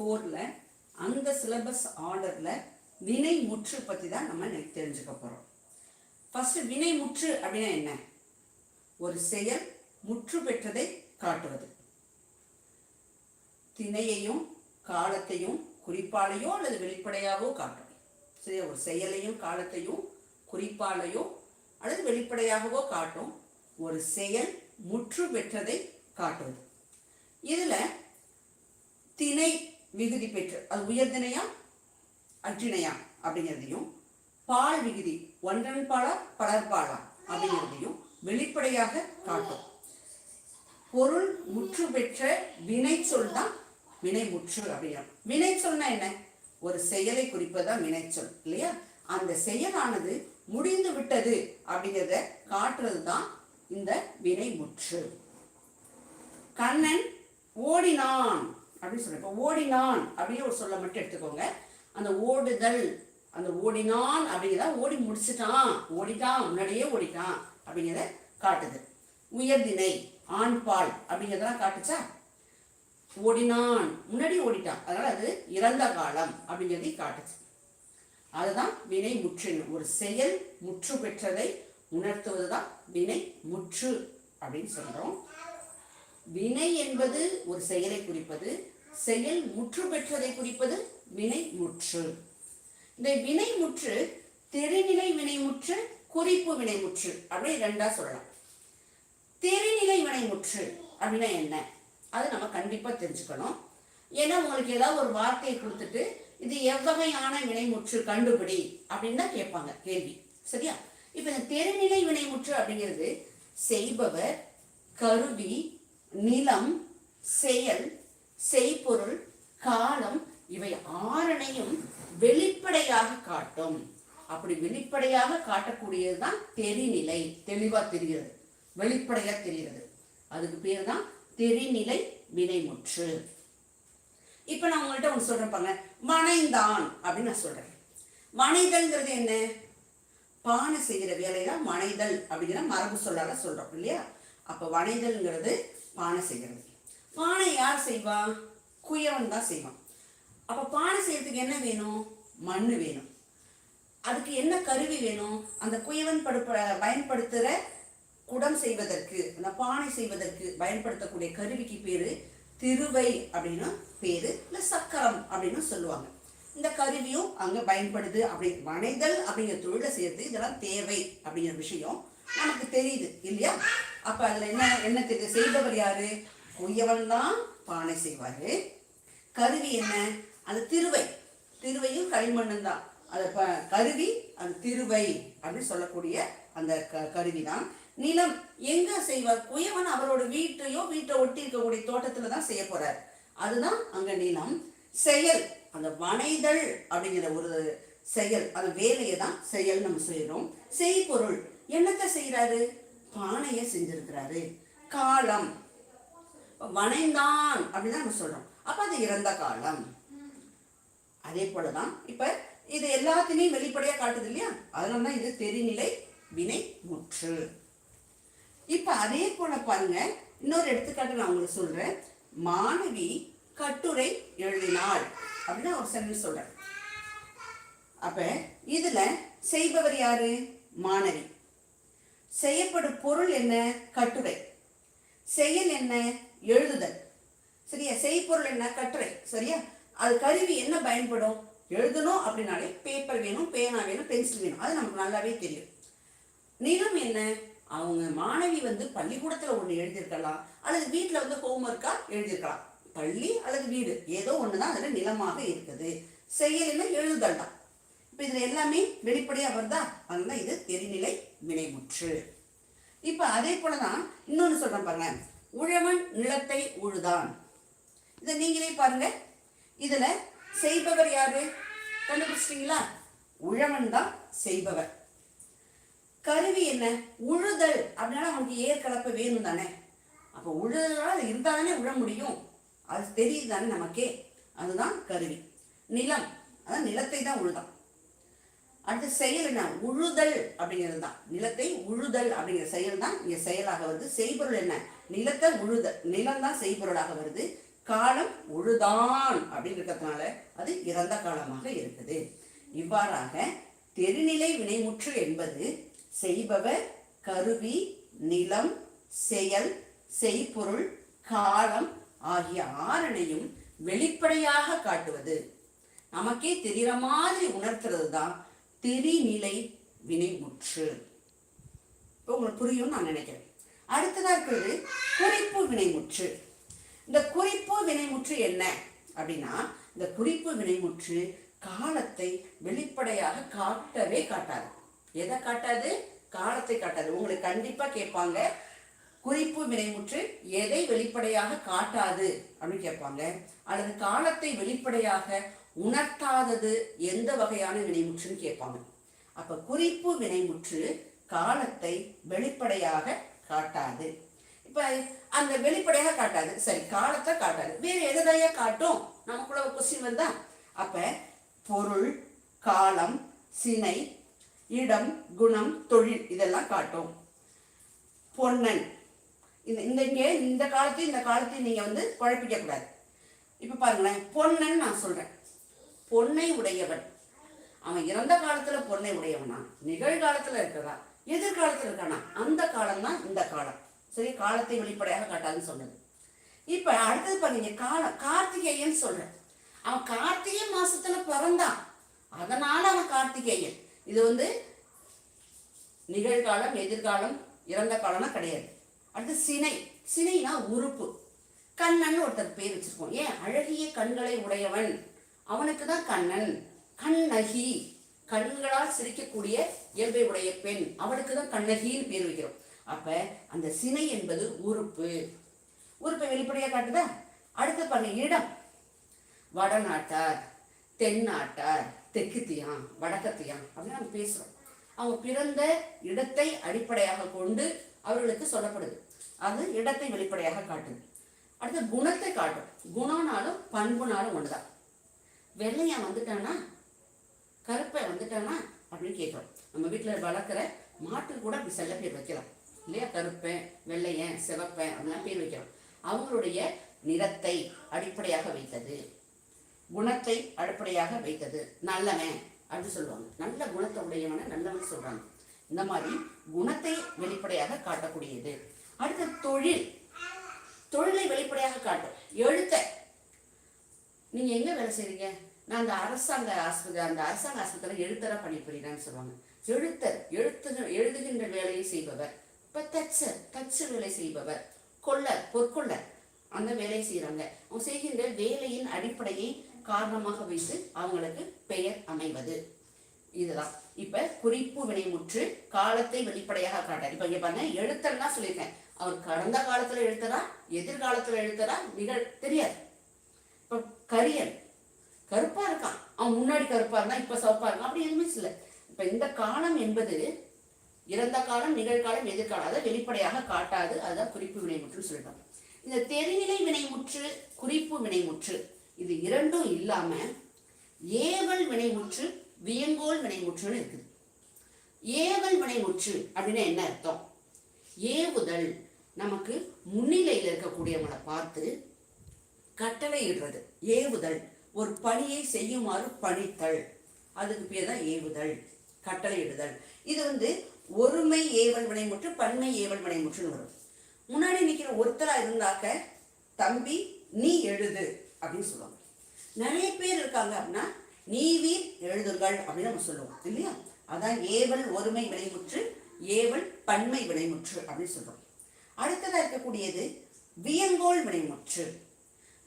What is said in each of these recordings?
ஃபோரில் அந்த சிலபஸ் ஆர்டரில் வினை முற்று பற்றி தான் நம்ம இன்னைக்கு தெரிஞ்சுக்க போகிறோம் ஃபஸ்ட்டு வினை முற்று அப்படின்னா என்ன? ஒரு செயல் முற்று பெற்றதை காட்டுவது. திணையையும் காலத்தையும் குறிப்பாலையோ அல்லது வெளிப்படையாகவோ காட்டும். சரியா? ஒரு செயலையும் காலத்தையும் குறிப்பாலேயோ அல்லது வெளிப்படையாகவோ காட்டும். ஒரு செயல் முற்று பெற்றதை காட்டுவது. இதில் திணை விகுதி பெற்று அது உயர்தினையா? அற்றிணையா அப்படிங்கிறதையும் பால் விகுதி ஒன்றன் பாலா பலர்பாலா அப்படிங்கிறதையும் வெளிப்படையாக காட்டும். பொருள் முற்று பெற்ற வினை சொல் தான் வினை முற்று அப்படின்னா வினை சொல்னா என்ன? ஒரு செயலை குறிப்பதுதான் வினைச்சொல் இல்லையா? அந்த செயலானது முடிந்து விட்டது அப்படிங்கிறத காட்டுறது தான் இந்த வினை முற்று. கண்ணன் ஓடினான். அப்படின்னு சொல்றேன். இப்போ ஓடினான் அப்படின்னு ஒரு சொல்ல மட்டும் எடுத்துக்கோங்க. அந்த ஓடுதல் அந்த ஓடினான் அப்படிங்கிறத ஓடி முடிச்சிட்டான். ஓடிட்டான் முன்னாடியே ஓடிட்டான் அப்படிங்கிறத காட்டுது. உயர்தினை ஆண் பால் அப்படிங்கிறதெல்லாம் காட்டுச்சா? ஓடினான் முன்னாடி ஓடிட்டான். அதனால் அது இறந்த காலம் அப்படிங்கிறதை காட்டுச்சு. அதுதான் வினை முற்றின் ஒரு செயல் முற்று பெற்றதை உணர்த்துவது தான் வினை முற்று அப்படின்னு சொல்கிறோம் வினை என்பது ஒரு செயலை குறிப்பது செயல் முற்று பெற்றதை குறிப்பது வினை முற்று. இந்த வினை முற்று தெரிநிலை வினை முற்று குறிப்பு வினை முற்று அப்படி ரெண்டா சொல்லலாம். தெரிநிலை வினை முற்று அப்படின்னா என்ன? அது நம்ம கண்டிப்பா தெரிஞ்சுக்கணும். ஏன்னா உங்களுக்கு ஏதாவது ஒரு வார்த்தையை கொடுத்துட்டு இது எவ்வகையான வினைமுற்று கண்டுபிடி அப்படின்னு தான் கேட்பாங்க கேள்வி. சரியா? இப்போ இந்த தெரிநிலை வினைமுற்று அப்படிங்கிறது செய்பவர் கருவி நிலம் செயல் செய்பொருள் காலம் இவை ஆறனையும் வெளிப்படையாக காட்டும். அப்படி வெளிப்படையாக காட்டக்கூடியது தான் தெரிநிலை. தெளிவா தெரிகிறது. வெளிப்படையா தெரிகிறது. அதுக்கு பேர் தான் தெரிநிலை வினைமுற்று. இப்ப நான் உங்கள்கிட்ட ஒன்று சொல்றேன் பாருங்க. மனைந்தான் அப்படின்னு நான் சொல்றேன். மனைதல்ங்கிறது என்ன? பானை செய்கிற வேலை தான் மனைதல் அப்படிங்கிற மரபு சொல்லால சொல்றோம் இல்லையா? அப்ப வனைதல்ங்கிறது பானை செய்கிறது பானை யார் செய்வா? குயவன் தான் செய்வான். அப்போ பானை செய்யறதுக்கு என்ன வேணும்? மண் வேணும். அதுக்கு என்ன கருவி வேணும்? அந்த குயவன் படுப்ப பயன்படுத்துகிற குடம் செய்வதற்கு அந்த பானை செய்வதற்கு பயன்படுத்தக்கூடிய கருவிக்கு பேர் திருவை அப்படின்னு பேர் இல்லை சக்கரம் அப்படின்னு சொல்லுவாங்க. இந்த கருவியும் அங்கே பயன்படுது அப்படி வனைதல் அப்படிங்கிற தொழிலை சேர்த்து இதெல்லாம் தேவை அப்படிங்கிற விஷயம் நமக்கு தெரியுது இல்லையா? அப்ப அதுல என்ன என்ன தெரியுது? செய்தவர் யாரு? உயவன் தான் பானை செய்வாரு. கருவி என்ன? அந்த திருவை. திருவையும் களிமண்ணும் தான். அது ப கருவி அந்த திருவை அப்படின்னு சொல்லக்கூடிய அந்த க கருவி தான். நிலம் எங்க செய்வார்? குயவன் அவரோட வீட்டையோ வீட்டை ஒட்டி இருக்கக்கூடிய தோட்டத்துல தான் செய்ய போறார். அதுதான் அங்க நிலம். செயல் அந்த வனைதல் அப்படிங்கிற ஒரு செயல் அந்த வேலையை தான் செயல் நம்ம செய்யறோம் செய்பொருள். என்னத்தை செய்யறாரு பானையை செஞ்சிருக்கிறாரு. காலம். வனைந்தான் அப்படின்னு நம்ம சொல்றோம். அப்ப அது இறந்த காலம். அதே போலதான் இப்ப இது எல்லாத்தையுமே வெளிப்படையா காட்டுது இல்லையா? அதனால தான் இது தெரிநிலை வினை முற்று இப்ப அதே போல பாருங்க இன்னொரு எடுத்துக்காட்டு நான் உங்களுக்கு சொல்றேன். மாணவி கட்டுரை எழுதினாள் அப்படின்னு ஒரு சென்டென்ஸ் சொல்றேன். அப்ப இதுல செய்பவர் யாரு? மாணவி. செய்யப்படும் பொருள் என்ன? கட்டுரை. செயல் என்ன? எழுதுதல். சரியா? செய்பொருள் என்ன? கட்டுரை. சரியா? அது கருவி என்ன பயன்படும்? எழுதணும் அப்படின்னாலே பேப்பர் வேணும் பேனா வேணும் பென்சில் வேணும். அது நமக்கு நல்லாவே தெரியும். நிலம் என்ன? அவங்க மாணவி வந்து பள்ளிக்கூடத்தில் ஒன்று எழுதியிருக்கலாம். அல்லது வீட்டில் வந்து ஹோம்ஒர்க்காக எழுதியிருக்கலாம். பள்ளி அல்லது வீடு. ஏதோ ஒன்று தான் அதில் நிலமாக இருக்குது. செயல் என்ன? எழுதுதல் தான். இப்போ இதில் எல்லாமே வெளிப்படையாக வருதா? அதனால இது தெரிநிலை வினைமுற்று. இப்போ அதே போலதான் இன்னொன்று சொல்கிறேன் பாருங்க. உழவன் நிலத்தை உழுதான். இதை நீங்களே பாருங்க. இதில் செய்பவர் யாரு? கண்டுபிடிச்சிட்டீங்களா? உழவன் தான் செய்பவர். கருவி என்ன? உழுதல். அப்படின்னா அவனுக்கு ஏர் வேணும் தானே. அப்போ உழுதலால் இருந்தால் தானே உழ முடியும். அது தெரியுது தானே நமக்கே. அதுதான் கருவி. நிலம். அதான் நிலத்தை தான் உழுதான். அடுத்து செயல் என்ன? உழுதல் அப்படிங்கிறது தான். நிலத்தை உழுதல் அப்படிங்கிற செயல் தான் இங்கே செயலாக வருது. செய்பொருள் என்ன? நிலத்தை உழுதல் நிலம் தான் செய்பொருளாக வருது. காலம் உழுதான் அப்படின்னு இருக்கிறதுனால அது இறந்த காலமாக இருக்குது. இவ்வாறாக தெரிநிலை வினைமுற்று என்பது செய்பவர் கருவி நிலம் செயல் செய்பொருள் காலம் ஆகிய ஆறனையும் வெளிப்படையாக காட்டுவது. நமக்கே தெரிகிற மாதிரி உணர்த்துறது தான் தெரிநிலை வினைமுற்று. இப்போ உங்களுக்கு புரியும் நான் நினைக்கிறேன். அடுத்ததாக இருக்கிறது குறிப்பு வினைமுற்று. இந்த குறிப்பு வினைமுற்று என்ன? அப்படின்னா இந்த குறிப்பு வினைமுற்று காலத்தை வெளிப்படையாக காட்டவே காட்டாது. எதை காட்டாது? காலத்தை காட்டாது. உங்களுக்கு கண்டிப்பாக கேட்பாங்க குறிப்பு வினைமுற்று எதை வெளிப்படையாக காட்டாது அப்படின்னு கேட்பாங்க. அல்லது காலத்தை வெளிப்படையாக உணர்த்தாதது எந்த வகையான வினைமுற்றுன்னு கேட்பாங்க. அப்போ குறிப்பு வினைமுற்று காலத்தை வெளிப்படையாக காட்டாது. இப்போ அந்த வெளிப்படையாக காட்டாது. சரி காலத்தை காட்டாது. வேறு எதையா காட்டும்? நமக்குள்ள ஒரு கொஸ்டின் வந்தா. அப்போ பொருள் காலம் சினை இடம் குணம் தொழில் இதெல்லாம் காட்டும். பொன்னன் இந்த இந்த இங்கே இந்த காலத்தையும் இந்த காலத்தையும் நீங்கள் வந்து குழப்பிக்க கூடாது. பாருங்களேன் பொன்னன் நான் சொல்கிறேன் பொன்னை உடையவன். அவன் இறந்த காலத்துல பொன்னை உடையவனா? நிகழ்காலத்துல இருக்கிறா எதிர்காலத்துல இருக்கானா? அந்த காலம் தான் இந்த காலம். சரி காலத்தை வெளிப்படையாக காட்டாதுன்னு சொன்னது. இப்ப அடுத்தது பாருங்க காலம் கார்த்திகேயன் சொல்றேன் அவன் கார்த்திகை மாசத்துல பிறந்தான். அதனால அவன் கார்த்திகேயன். இது வந்து நிகழ்காலம் எதிர்காலம் இறந்த காலம்னா கிடையாது. அடுத்து சினை. சினைனா உறுப்பு. கண்ணன் ஒருத்தர் பேர் வச்சிருக்கோம். ஏன்? அழகிய கண்களை உடையவன். அவனுக்கு தான் கண்ணன். கண்ணகி கண்களால் சிரிக்கக்கூடிய இயல்பை உடைய பெண். அவளுக்கு தான் கண்ணகின்னு பேர் வைக்கிறோம். அப்ப அந்த சினை என்பது உறுப்பு. உறுப்பை வெளிப்படையா காட்டுதா? அடுத்து பாருங்க இடம். வடநாட்டார் தென்னாட்டார் தெற்குத்தியான் வடக்கத்தியான் அப்படின்னு நம்ம பேசுறோம். அவங்க பிறந்த இடத்தை அடிப்படையாக கொண்டு அவர்களுக்கு சொல்லப்படுது. அது இடத்தை வெளிப்படையாக காட்டுது. அடுத்து குணத்தை காட்டும். குணம்னாலும் பண்புனாலும் ஒன்றுதான் வெள்ளையன் வந்துட்டானா? கருப்பை வந்துட்டானா? அப்படின்னு கேட்குறோம். நம்ம வீட்டில் வளர்க்குற மாட்டுக்கு கூட அப்படி செல்ல பேர் வைக்கலாம். இல்லையா? கருப்பேன் வெள்ளையன் சிவப்பேன் அப்படிலாம் பேர் வைக்கிறோம். அவங்களுடைய நிறத்தை அடிப்படையாக வைத்தது. குணத்தை அடிப்படையாக வைத்தது. நல்லவன் அப்படின்னு சொல்லுவாங்க. நல்ல குணத்தை உடையவன நல்லவன் சொல்கிறாங்க இந்த மாதிரி குணத்தை வெளிப்படையாக காட்டக்கூடியது. அடுத்த தொழில். தொழிலை வெளிப்படையாக காட்டும். எழுத்தை நீங்க எங்கே வேலை செய்கிறீங்க நான் அந்த அரசாங்க ஆஸ்பத்திரி அந்த அரசாங்க ஆஸ்பத்திரியில் எழுத்தரா பணிபுரிகிறேன்னு சொல்லுவாங்க. எழுத்தர் எழுத்து எழுதுகின்ற வேலையை செய்பவர். இப்போ தச்சர் தச்சு வேலை செய்பவர். கொள்ளர் பொற்கொள்ளர். அந்த வேலையை செய்கிறாங்க அவங்க செய்கின்ற வேலையின் அடிப்படையை காரணமாக வைத்து அவங்களுக்கு பெயர் அமைவது. இதுதான். இப்ப குறிப்பு வினைமுற்று காலத்தை வெளிப்படையாக காட்டார் இப்ப இங்க பாருங்க எழுத்தர்னா சொல்லியிருக்கேன். அவர் கடந்த காலத்துல எழுத்தரா எதிர்காலத்துல எழுத்தரா நிகழ் தெரியாது. கரியன் கருப்பா இருக்கான். அவன் முன்னாடி கருப்பா இருந்தான் இப்ப சிவப்பா இருக்கான். அப்படி எதுவுமே இல்லை. இப்ப இந்த காலம் என்பது இறந்த காலம் நிகழ்காலம் எதிர்காலம். அதை வெளிப்படையாக காட்டாது. அதுதான் குறிப்பு வினைமுற்றுன்னு சொல்லிட்டோம். இந்த தெரிநிலை வினைமுற்று குறிப்பு வினைமுற்று இது இரண்டும் இல்லாம ஏவல் வினைமுற்று வியங்கோல் வினைமுற்றுன்னு இருக்குது. ஏவல் வினைமுற்று அப்படின்னா என்ன அர்த்தம்? ஏவுதல். நமக்கு முன்னிலையில் இருக்கக்கூடியவங்களை பார்த்து கட்டளையிடுறது. ஏவுதல். ஒரு பணியை செய்யுமாறு பணித்தல். அதுக்கு பேர் தான் ஏவுதல். கட்டளையிடுதல். இது வந்து ஒருமை ஏவல் வினைமுற்று பன்மை ஏவல் வினைமுற்றுன்னு வரும். முன்னாடி நிற்கிற ஒருத்தரா இருந்தாக்க தம்பி நீ எழுது அப்படின்னு சொல்லுவாங்க. நிறைய பேர் இருக்காங்க அப்படின்னா நீவீர் எழுதுங்கள் அப்படின்னு நம்ம சொல்லுவோம். இல்லையா? அதான் ஏவல் ஒருமை வினைமுற்று ஏவல் பன்மை வினைமுற்று அப்படின்னு சொல்றோம். அடுத்ததாக இருக்கக்கூடியது வியங்கோல் வினைமுற்று.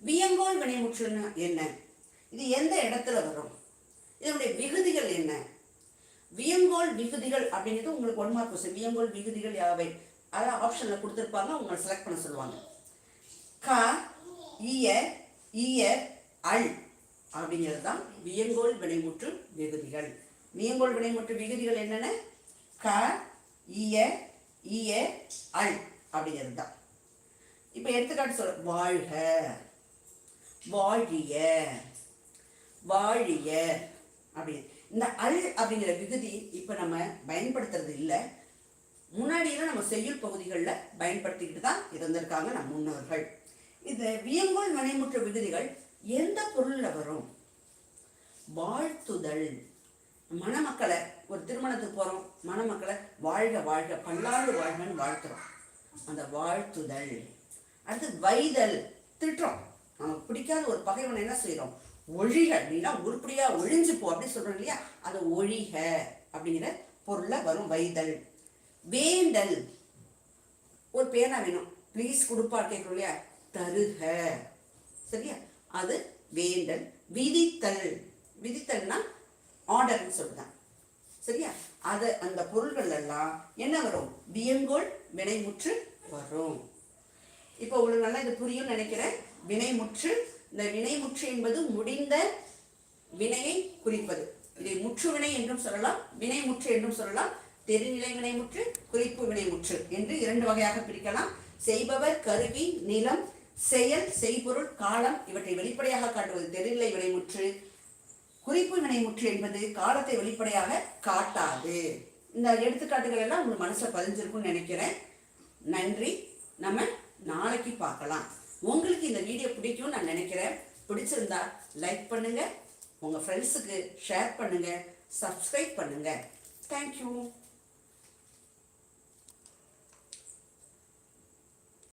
வியங்கோல் வினைமுற்றுன்னா என்ன? இது எந்த இடத்துல வரும்? இதனுடைய விகுதிகள் என்ன? வியங்கோல் விகுதிகள் அப்படிங்கிறது உங்களுக்கு ஒன் மார்க் கொஸ்டின் வியங்கோல் விகுதிகள் யாவை? அதான் ஆப்ஷனில் கொடுத்துருப்பாங்க. உங்களை செலக்ட் பண்ண சொல்லுவாங்க. க இய இய அல் அப்படிங்கிறது தான் வியங்கோல் வினைமுற்று விகுதிகள். வியங்கோல் வினைமுற்று விகுதிகள் என்னென்ன? க இய இய அல் அப்படிங்கிறது தான் இப்போ எடுத்துக்காட்டு சொல்ல வாழ்க. வாழிய வாழிய அப்படின்னு. இந்த அல் அப்படிங்கிற விகுதி இப்போ நம்ம பயன்படுத்துறது இல்லை. முன்னாடியெல்லாம் நம்ம செய்யுள் பகுதிகளில் பயன்படுத்திக்கிட்டு தான் இருந்திருக்காங்க நம் முன்னோர்கள். இந்த வியங்கோல் மனைமுற்ற விகுதிகள் எந்த பொருளில் வரும்? வாழ்த்துதல். மணமக்களை ஒரு திருமணத்துக்கு போகிறோம் மணமக்களை வாழ்க வாழ்க பல்லாண்டு வாழ்கன்னு வாழ்த்துறோம். அந்த வாழ்த்துதல். அடுத்து வைதல் திட்டுறோம். நமக்கு பிடிக்காத ஒரு பகைவனை என்ன செய்கிறோம் ஒழிக. அப்படின்னா உருப்படியா ஒழிஞ்சு போ அப்படின்னு சொல்றோம் இல்லையா? அது ஒழிக அப்படிங்கிற பொருளை வரும் வைதல். வேண்டல். ஒரு பேனா வேணும். ப்ளீஸ் கொடுப்பா கேட்குறோம் இல்லையா? தருக. சரியா? அது வேண்டல். விதித்தல். விதித்தல்னா ஆர்டர்னு சொல்லுதான் சரியா? அது அந்த பொருள்கள் எல்லாம் என்ன வரும்? வியங்கோல் வினைமுற்று வரும். இப்போ உங்களுக்கு நல்லா இது புரியும் நினைக்கிறேன். வினைமுற்று இந்த வினைமுற்று என்பது முடிந்த வினையை குறிப்பது. இதை முற்று வினை என்றும் சொல்லலாம் வினைமுற்று என்றும் சொல்லலாம். தெரிநிலை வினைமுற்று குறிப்பு வினைமுற்று என்று இரண்டு வகையாக பிரிக்கலாம். செய்பவர் கருவி நிலம் செயல் செய்பொருள் காலம் இவற்றை வெளிப்படையாக காட்டுவது. தெரிநிலை வினைமுற்று குறிப்பு வினைமுற்று என்பது காலத்தை வெளிப்படையாக காட்டாது. இந்த எடுத்துக்காட்டுகள் எல்லாம் உங்கள் மனசுல பதிஞ்சிருக்கும்னு நினைக்கிறேன். நன்றி. நம்ம நாளைக்கு பார்க்கலாம். உங்களுக்கு இந்த வீடியோ பிடிக்கும்னு நான் நினைக்கிறேன். பிடிச்சிருந்தா லைக் பண்ணுங்கள் உங்கள் ஃப்ரெண்ட்ஸுக்கு ஷேர் பண்ணுங்கள் சப்ஸ்கிரைப் பண்ணுங்கள் தேங்க்யூ